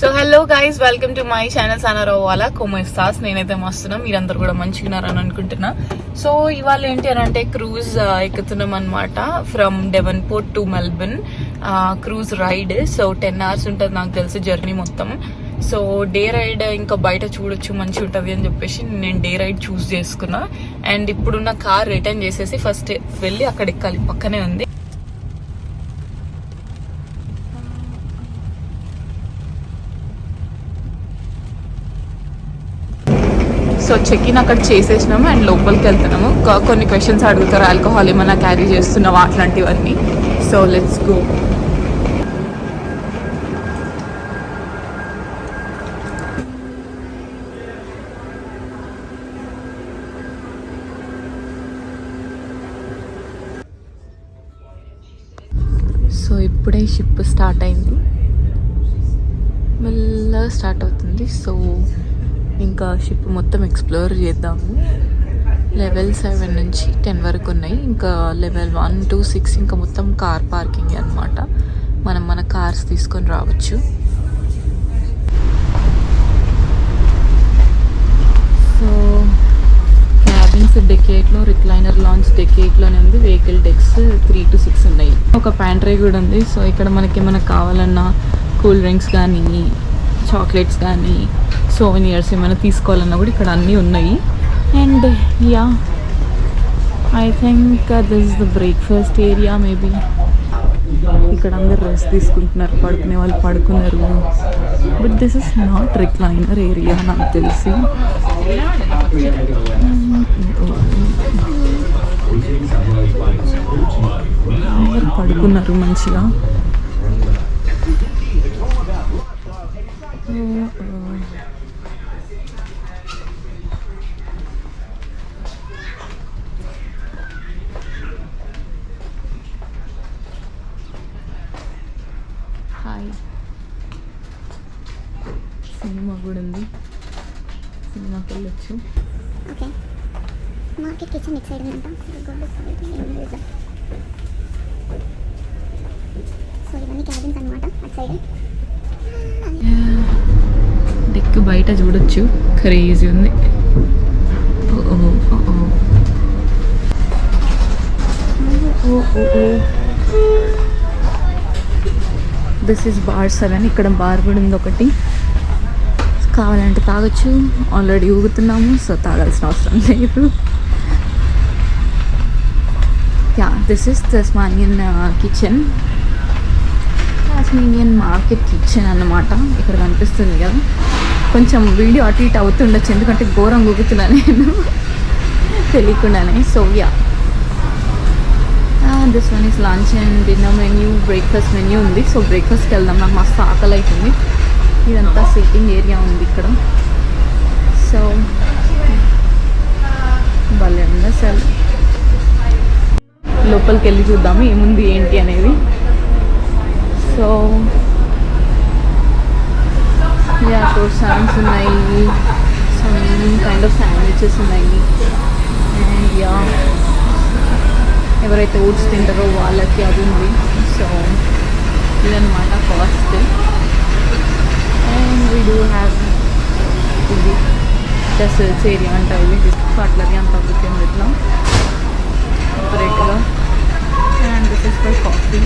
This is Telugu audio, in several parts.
So hello guys welcome to my channel సానరో వాళ్ళ కోమెస్తాస్ నేనైతే మస్తున్నా మీరందరూ కూడా మంచిగా ఉన్నారని అనుకుంటున్నా. సో ఇవాళ ఏంటి అని అంటే క్రూజ్ ఎక్కుతున్నాం అనమాట from Devonport to Melbourne cruise ride so ten hours ఉంటుంది నాకు తెలిసి జర్నీ మొత్తం. సో డే రైడ్ ఇంకా బయట చూడొచ్చు మంచిగా ఉంటుంది అని చెప్పేసి నేను డే రైడ్ చూస్ చేసుకున్నా. అండ్ ఇప్పుడున్న కార్ రిటర్న్ చేసేసి ఫస్ట్ వెళ్ళి అక్కడ ఎక్కాలి పక్కనే ఉంది. సో చెక్ ఇన్ అక్కడ చేసేసినాము అండ్ లోపలికి వెళ్తున్నాము. కొన్ని క్వశ్చన్స్ అడుగుతారు ఆల్కహాల్ ఏమైనా క్యారీ చేస్తున్నావా అట్లాంటివన్నీ. సో లెట్స్ గో సో ఇప్పుడే షిప్ స్టార్ట్ అయింది. మెల్లగా స్టార్ట్ అవుతుంది. సో ఇంకా షిప్ మొత్తం ఎక్స్ప్లోర్ చేద్దాము. లెవెల్ సెవెన్ నుంచి టెన్ వరకు ఉన్నాయి. ఇంకా లెవెల్ వన్ టూ సిక్స్ ఇంకా మొత్తం కార్ పార్కింగ్ అన్నమాట. మనం మన కార్స్ తీసుకొని రావచ్చు. సో క్యాబిన్స్ డెకేట్లో రిక్లైనర్ లాంచ్ డెకేట్లోనే ఉంది. Vehicle decks three to six ఉన్నాయి. ఒక ప్యాంట్రీ కూడా ఉంది. సో ఇక్కడ మనకి ఏమైనా కావాలన్నా కూల్ డ్రింక్స్ కానీ చాక్లెట్స్ కానీ సోవెనియర్స్ ఏమైనా తీసుకోవాలన్నా కూడా ఇక్కడ అన్నీ ఉన్నాయి. And yeah I think this is the breakfast area maybe ఇక్కడ అందరు రెస్ట్ తీసుకుంటున్నారు పడుకునే వాళ్ళు పడుకున్నారు. But this is not recliner area నాకు తెలిసి. అందరు పడుకున్నారు మంచిగా. Market kitchen excitement side so ఇవన్నీ క్యాబిన్స్ అనమాట అటు సైడ్ డెక్ బయట చూడొచ్చు క్రేజీ ఉంది దిస్ ఇస్ బార్ సెవెన్ ఇక్కడ బార్ కూడా ఉంది ఒకటి. కావాలంటే తాగొచ్చు. ఆల్రెడీ ఊగుతున్నాము సో తాగాల్సిన అవసరం లేదు. Yeah this is Tasmanian kitchen Tasmanian market kitchen అన్నమాట. ఇక్కడ కనిపిస్తుంది కదా. కొంచెం వీడియో అటు ఇటు అవుతుండొచ్చు ఎందుకంటే ఘోరం ఊగుతున్నా నేను. తెలియకుండానే. So yeah this one is lunch and dinner menu breakfast menu ఉంది. సో బ్రేక్ఫాస్ట్కి వెళ్దాం. నాకు మస్తు ఆకలి అవుతుంది ఇదంతా సిట్టింగ్ ఏరియా ఉంది ఇక్కడ. సో భలే ఉంది అసలు. లోపలికి వెళ్ళి చూద్దాము ఏముంది ఏంటి అనేది. సో యా సాంగ్స్ ఉన్నాయి. సమ్ కైండ్ ఆఫ్ శాండ్విచెస్ ఉన్నాయి. అండ్ యా ఎవరైతే ఓట్స్ తింటారో వాళ్ళకి అది ఉంది. సో ఇదన్నమాట cost and we do have ఇది డెసర్ట్స్ ఏరియా అంట ఇది కట్లరీ అంత అద్భుతం ఇట్లా సపరేట్గా and this is for coffee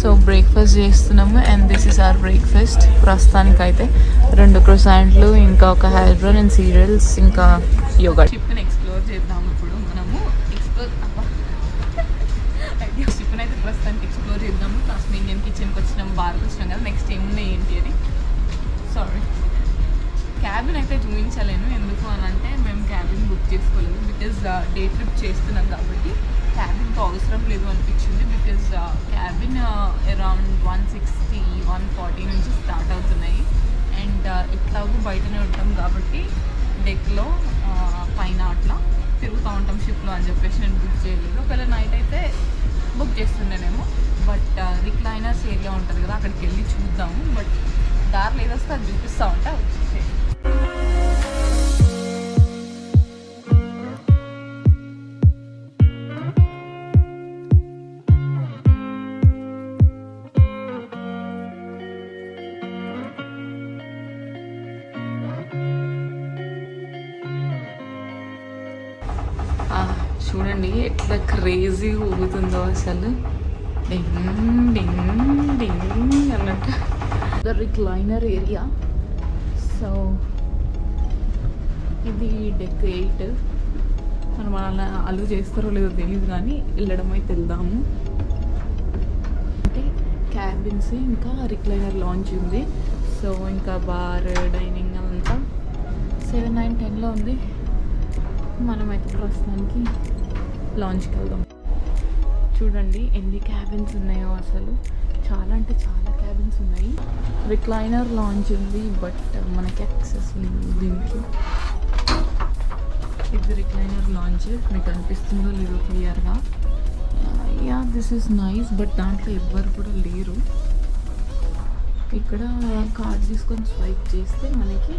so breakfast చేస్తున్నాము. And this is our breakfast ప్రస్తుతానికి అయితే రెండు క్రొసాంట్లు ఇంకా ఒక హెయిర్ అండ్ సీరియల్స్ ఇంకా యోగా షిప్ని ఎక్స్ప్లోర్ చేద్దాము. వచ్చినాం ఏమున్నాయి ఏంటి అని. సారీ క్యాబిన్ అయితే చూపించలేను ఎందుకు అని అంటే మేము క్యాబిన్ బుక్ చేసుకోలేదు. బికాజ్ డే ట్రిప్ చేస్తున్నాం కాబట్టి క్యాబిన్తో అవసరం లేదు అనిపించింది. Because cabin around one sixty one forty నుంచి స్టార్ట్ అవుతున్నాయి. అండ్ ఇట్లాగూ uh, బయటనే ఉంటాం కాబట్టి డెక్లో uh, పైన అట్లా తిరుగుతూ ఉంటాం షిప్లో అని చెప్పేసి నేను బుక్ చేయలేదు. ఒకవేళ నైట్ అయితే బుక్ చేస్తుండేనేమో. బట్ రిక్లైనర్స్ ఏరియా ఉంటుంది కదా అక్కడికి వెళ్ళి చూద్దాము బట్ దారి లేదొస్తే అది చూపిస్తూ ఉంటే వచ్చేసేది చూడండి ఎట్లా క్రేజీ ఊగుతుందో అసలు. డింగ్ డింగ్ డింగ్ అన్నట్టు. ద రిక్లైనర్ ఏరియా సో ఇది డెక్ ఎయిట్ మనం అలా అలుగు చేస్తారో లేదో తెలియదు కానీ వెళ్ళడం అయితే వెళ్దాము. అంటే క్యాబిన్స్ ఇంకా రిక్లైనర్ లాంచ్ ఉంది. సో ఇంకా బార్ డైనింగ్ అంతా సెవెన్ నైన్ టెన్లో ఉంది. మనమైతే ప్రస్తుతానికి లాంచ్కి వెళ్దాం. చూడండి ఎన్ని క్యాబిన్స్ ఉన్నాయో అసలు. చాలా అంటే చాలా క్యాబిన్స్ ఉన్నాయి. రిక్లైనర్ లాంచ్ ఉంది బట్ మనకి యాక్సెస్ లేదు దీనికి. ఇది రిక్లైనర్ లాంచ్ మీకు అనిపిస్తుందో లేదో క్లియర్గా. Yeah this is nice but దాంట్లో ఎవ్వరు కూడా లేరు. ఇక్కడ కార్డ్ తీసుకొని స్వైప్ చేస్తే మనకి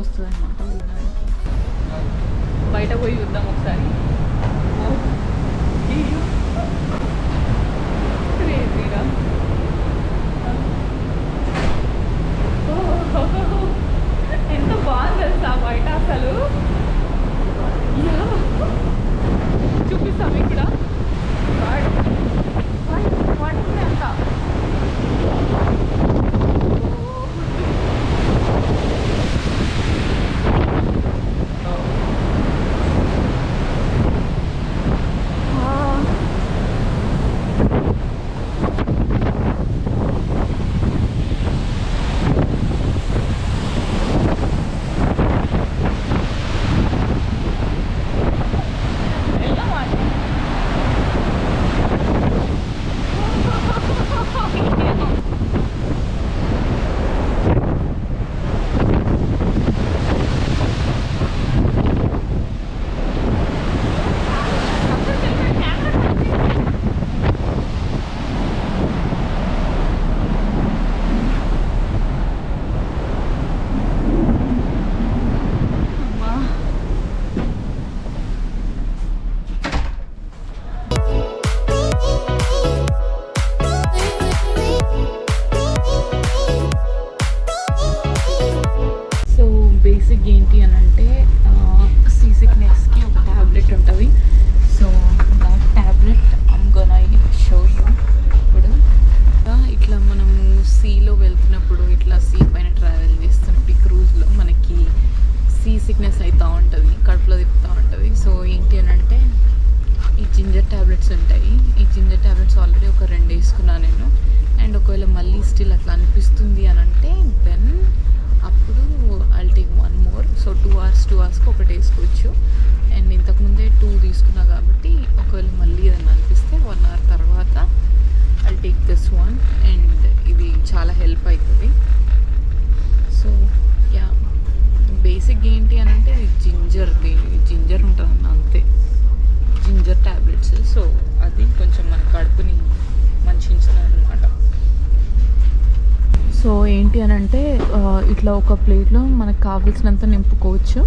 వస్తుంది అనమాట బయట పోయి చూద్దాం ఒకసారి. ఏంటి అని అంటే అవర్స్ ఒకటి వేసుకోవచ్చు అండ్ ఇంతకుముందే టూ తీసుకున్నా కాబట్టి ఒకవేళ మళ్ళీ ఏదైనా అనిపిస్తే వన్ అవర్ తర్వాత I'll take this one and ఇది చాలా హెల్ప్ అవుతుంది సో యా. బేసిక్ ఏంటి అని అంటే జింజర్ జింజర్ది జింజర్ ఉంటుంది అంతే. జింజర్ ట్యాబ్లెట్స్ సో అది కొంచెం మన కడుపుని మంచించుతుంది అనమాట సో ఏంటి అని అంటే ఇట్లా ఒక ప్లేట్లో మనకు కావాల్సినంత నింపుకోవచ్చు.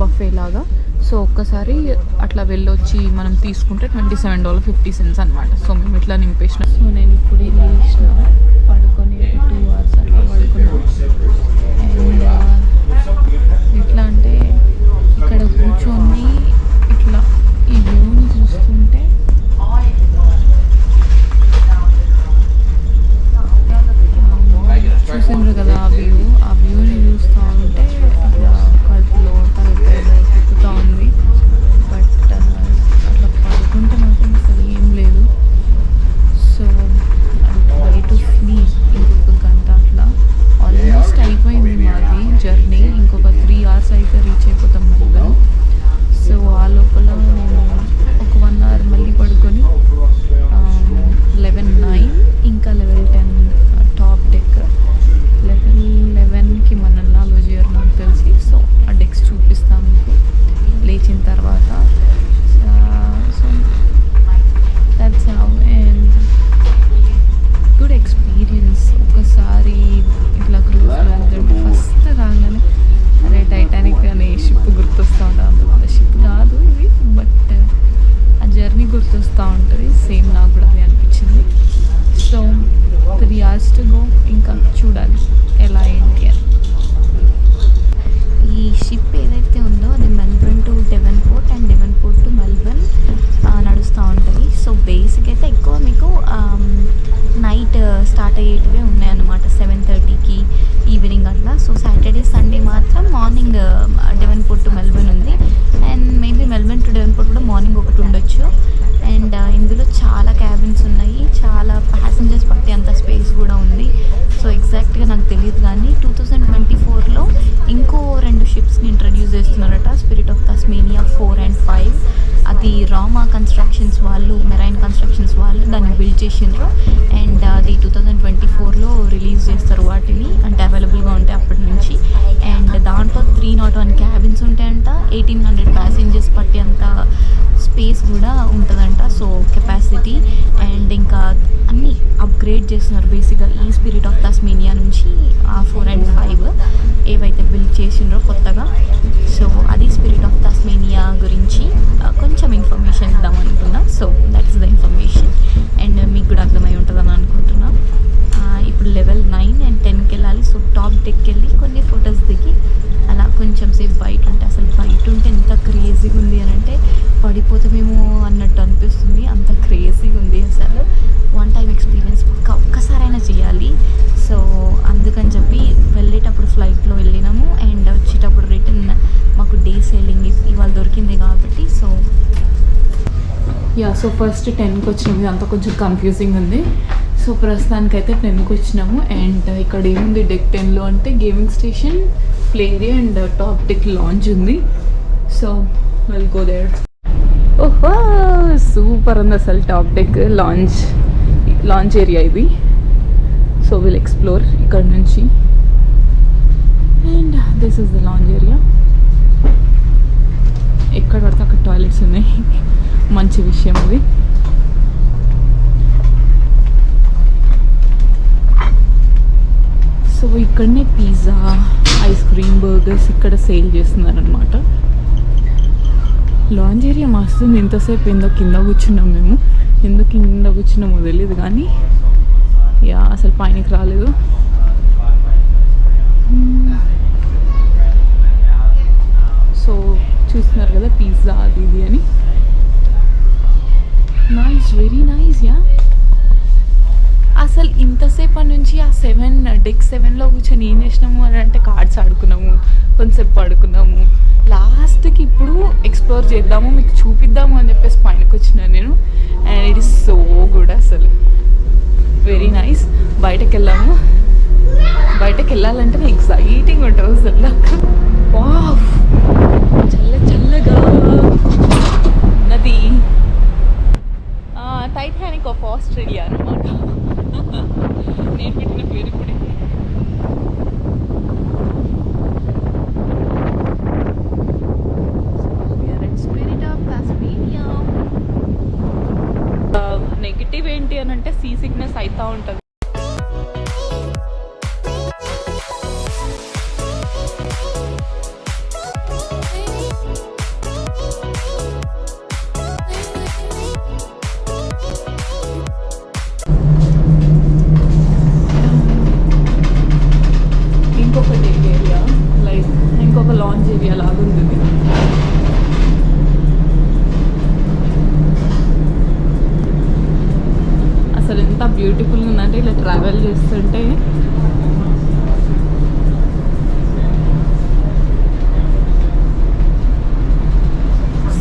బఫే లాగా. సో ఒక్కసారి అట్లా వెళ్ళొచ్చి మనం తీసుకుంటే twenty seven dollar fifty cents అనమాట సో మేము ఇట్లా నింపేసిన. సో నేను ఇప్పుడు లేచిన పడుకొని టూ అవర్స్ అట్లా పడుకున్నాను ఎట్లా అంటే ఇక్కడ కూర్చొని ఇట్లా ఈ వ్యూ ఎగ్జాక్ట్గా నాకు తెలియదు కానీ టూ థౌజండ్ ట్వంటీ ఫోర్లో ఇంకో రెండు షిప్స్ని ఇంట్రడ్యూస్ చేస్తున్నారట spirit of Tasmania four and five. అది రామా కన్స్ట్రక్షన్స్ వాళ్ళు మెరైన్ కన్స్ట్రక్షన్స్ వాళ్ళు దాన్ని బిల్డ్ చేసిండ్రు. అండ్ అది టూ థౌజండ్ ట్వంటీ ఫోర్లో రిలీజ్ చేస్తారు వాటిని. అంటే అవైలబుల్గా ఉంటాయి అప్పటి నుంచి. అండ్ దాంట్లో త్రీ నాట్ వన్ క్యాబిన్స్ ఉంటాయంట. ఎయిటీన్ హండ్రెడ్ ప్యాసింజర్స్ పట్టేంత స్పేస్ కూడా ఉంటుందంట. సో కెపాసిటీ అండ్ ఇంకా అన్నీ అప్గ్రేడ్ చేస్తున్నారు బేసిక్గా ఈ స్పిరిట్ ఆఫ్ తస్మేనియా నుంచి ఆ ఫోర్ అండ్ ఫైవ్ ఏవైతే బిల్డ్ చేసిండ్రో కొత్తగా. సో అది స్పిరిట్ ఆఫ్ తస్మేనియా గురించి కొంచెం ఇన్ఫర్మేషన్ ఇద్దాం అనుకున్నా. So that is the information and మీకు కూడా అర్థమై ఉంటుందని అనుకుంటున్నా. ఇప్పుడు లెవెల్ నైన్ అండ్ టెన్కి వెళ్ళాలి సో టాప్ డెక్కి వెళ్ళి కొన్ని ఫొటోస్ దిగి అలా కొంచెం సేపు బయట ఉంటే అసలు బయట ఉంటే ఎంత క్రేజీగా ఉంది అని అంటే పడిపోతామేమో అన్నట్టు అనిపిస్తుంది. అంత క్రేజీగా ఉంది అసలు వన్ టైం ఎక్స్పీరియన్స్ పక్క ఒక్కసారైనా చేయాలి సో అందుకని చెప్పి వెళ్ళేటప్పుడు ఫ్లైట్లో వెళ్ళినాము అండ్ వచ్చేటప్పుడు రిటర్న్ మాకు డే సేలింగ్ ఇవాళ దొరికింది కాబట్టి సో యా సో ఫస్ట్ టెన్కి వచ్చినాము. ఇదంతా కొంచెం కన్ఫ్యూజింగ్ ఉంది. సో ప్రస్తుతానికైతే టెన్కి వచ్చినాము. అండ్ uh, ఇక్కడ ఏముంది? డెక్ టెన్లో అంటే gaming station play area and top deck lounge ఉంది. సో వెల్ గో దేర్ ఓహో! సూపర్ ఉంది అసలు top deck lounge lounge area ఇది. సో విల్ ఎక్స్ప్లోర్ ఇక్కడ నుంచి. And this is the lounge area ఎక్కడ పడితే అక్కడ టాయిలెట్స్ ఉన్నాయి. మంచి విషయం అది సో ఇక్కడనే పిజ్జా ఐస్ క్రీమ్ బర్గర్స్ ఇక్కడ సేల్ చేస్తున్నారనమాట లాంజ్ ఏరియా మస్తు ఎంతసేపు ఏందో కింద కూర్చున్నాం మేము. ఎందుకు కింద కూర్చున్నామో తెలియదు కానీ యా అసలు పైనకి రాలేదు. సో చూస్తున్నారు కదా పిజ్జా అది ఇది అని. నైస్ వెరీ నైస్ యా అసలు ఇంతసేపటి నుంచి ఆ సెవెన్ డెక్ సెవెన్లో కూర్చొని ఏం చేసినాము అని అంటే కార్డ్స్ ఆడుకున్నాము కొంతసేపు ఆడుకున్నాము లాస్ట్కి ఇప్పుడు ఎక్స్ప్లోర్ చేద్దాము మీకు చూపిద్దాము అని చెప్పేసి పైనకి వచ్చినాను నేను. And it is so good అసలు. వెరీ నైస్ బయటకు వెళ్ళాము బయటకు వెళ్ళాలంటే ఎక్సైటింగ్ ఉంటుంది అసలు నాకు. వావ్ చల్ల చల్లగా నది టైటానిక్ ఆఫ్ ఆస్ట్రేలియా అనమాట నేను పెట్టిన పేరు ఇప్పుడే. నెగిటివ్ ఏంటి అని అంటే సీ సిక్నెస్ అవుతూ ఉంటుంది.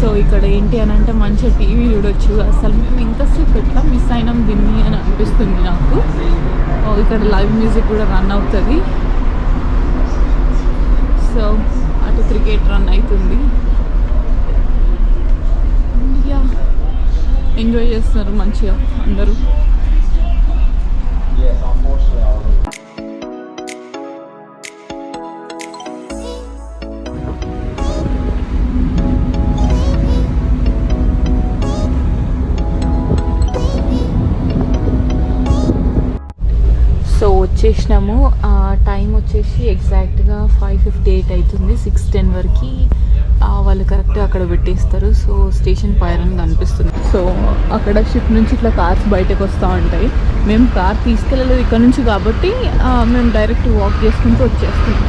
సో ఇక్కడ ఏంటి అని అంటే మంచిగా టీవీ చూడొచ్చు. అసలు మేము ఇంతసేపు ఎట్లా మిస్ అయినాం దీన్ని అని అనిపిస్తుంది నాకు. ఇక్కడ లైవ్ మ్యూజిక్ కూడా రన్ అవుతుంది. సో అటు క్రికెట్ రన్ అవుతుంది. యా ఎంజాయ్ చేస్తున్నారు మంచిగా అందరూ. వచ్చేసినాము. టైం వచ్చేసి ఎగ్జాక్ట్గా ఫైవ్ ఫిఫ్టీ ఎయిట్ అవుతుంది. సిక్స్ టెన్ వరకు వాళ్ళు కరెక్ట్గా అక్కడ పెట్టేస్తారు. సో స్టేషన్ పైరని కనిపిస్తుంది. సో అక్కడ షిప్ నుంచి ఇట్లా కార్స్ బయటకు వస్తూ ఉంటాయి. మేము కార్ తీసుకెళ్ళలేదు ఇక్కడ నుంచి కాబట్టి మేము డైరెక్ట్ వాక్ చేసుకుంటూ వచ్చేస్తున్నాం.